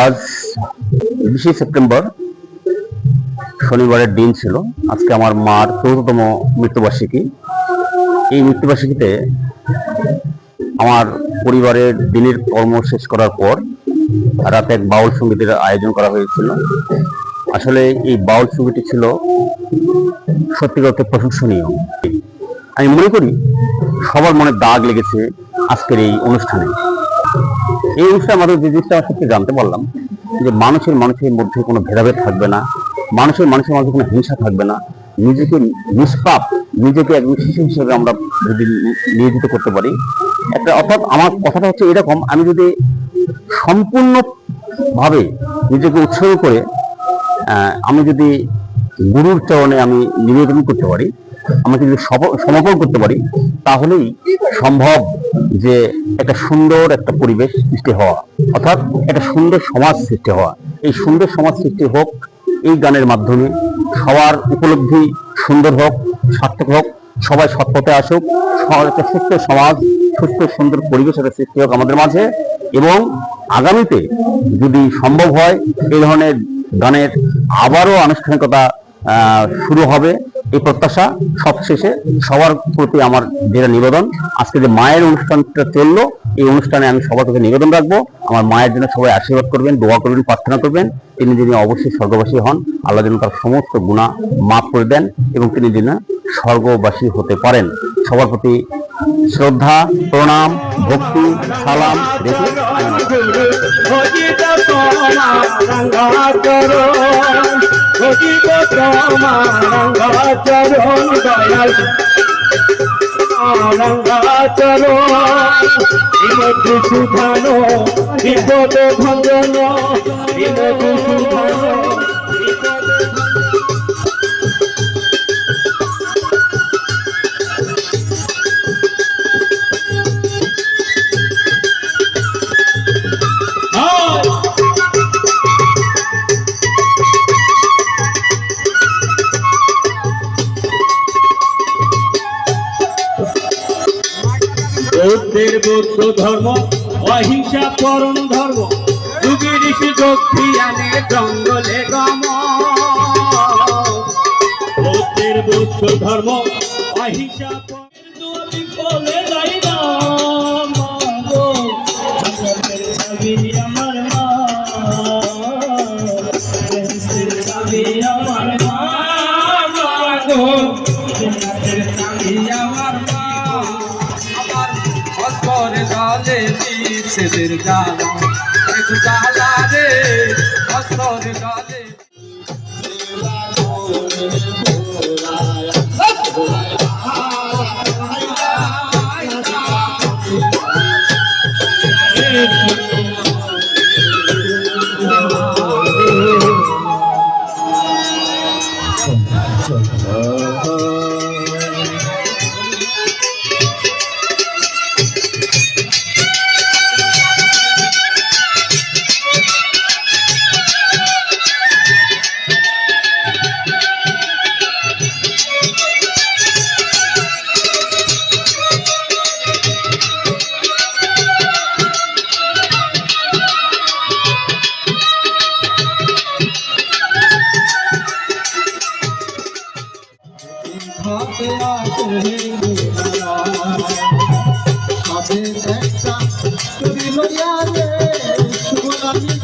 আজ বিশে সেপ্টেম্বর শনিবারের দিন ছিল। আজকে আমার মার চৌদ্দতম মৃত্যুবার্ষিকী। এই মৃত্যুবার্ষিকীতে আমার পরিবারের দিনের কর্ম শেষ করার পর রাতে এক বাউল সঙ্গীতের আয়োজন করা হয়েছিল। আসলে এই বাউল সঙ্গীতটি ছিল সত্যিকার অর্থে প্রশংসনীয়। আমি মনে করি সবার মনে দাগ লেগেছে আজকের এই অনুষ্ঠানে। এই অনুষ্ঠানের আমাদের যে জিনিসটা আমার সত্যি জানতে পারলাম, যে মানুষের মানুষের মধ্যে কোনো ভেদাভেদ থাকবে না, মানুষের মানুষের মধ্যে কোনো হিংসা থাকবে না, নিজেকে নিষ্পাপ, নিজেকে একজন শিশু হিসেবে আমরা যদি নিয়োজিত করতে পারি। একটা অর্থাৎ আমার কথাটা হচ্ছে এরকম, আমি যদি সম্পূর্ণভাবে নিজেকে উৎসর্গ করে আমি যদি গুরুর চরণে আমি নিবেদন করতে পারি আমাকে যদি সম- সমর্পণ করতে পারি, তাহলেই সম্ভব যে একটা সুন্দর একটা পরিবেশ সৃষ্টি হওয়া, অর্থাৎ একটা সুন্দর সমাজ সৃষ্টি হওয়া। এই সুন্দর সমাজ সৃষ্টি হোক, এই গানের মাধ্যমে সবার উপলব্ধি সুন্দর হোক, সার্থক হোক, সবাই সৎপথে আসুক, সবার একটা সুস্থ সমাজ, সুস্থ সুন্দর পরিবেশ একটা সৃষ্টি হোক আমাদের মাঝে, এবং আগামীতে যদি সম্ভব হয়, এই ধরনের গানের আবারও আনুষ্ঠানিকতা শুরু হবে। এই প্রত্যাশা সবশেষে সবার প্রতি আমার যেটা নিবেদন। আজকে যে মায়ের অনুষ্ঠানটা চলল, এই অনুষ্ঠানে আমি সবার প্রতি নিবেদন রাখব। আমার মায়ের জন্য সবাই আশীর্বাদ করবেন, দোয়া করবেন, প্রার্থনা করবেন। তিনি যিনি অবশ্যই স্বর্গবাসী হন, আল্লাহ যেন তার সমস্ত গুণা মাফ করে দেন এবং তিনি যেন স্বর্গবাসী হতে পারেন। সবার প্রতি শ্রদ্ধা প্রণাম ভক্তি সালাম রেখে ভঞ্জন বৌদ্ধের বৌদ্ধ ধর্ম অহিংসা পরম ধর্ম। যুগী ঋষি দক্ষিণে জঙ্গলে গম। বৌদ্ধের বৌদ্ধ ধর্ম অহিংসা বলে যাই না আমার মা। অন্তর গালে বিচ্ছেদের জ্বালা এক জ্বালা রে অন্তর গালে হাতে একটা তুমি লইয়া রে শুভনামী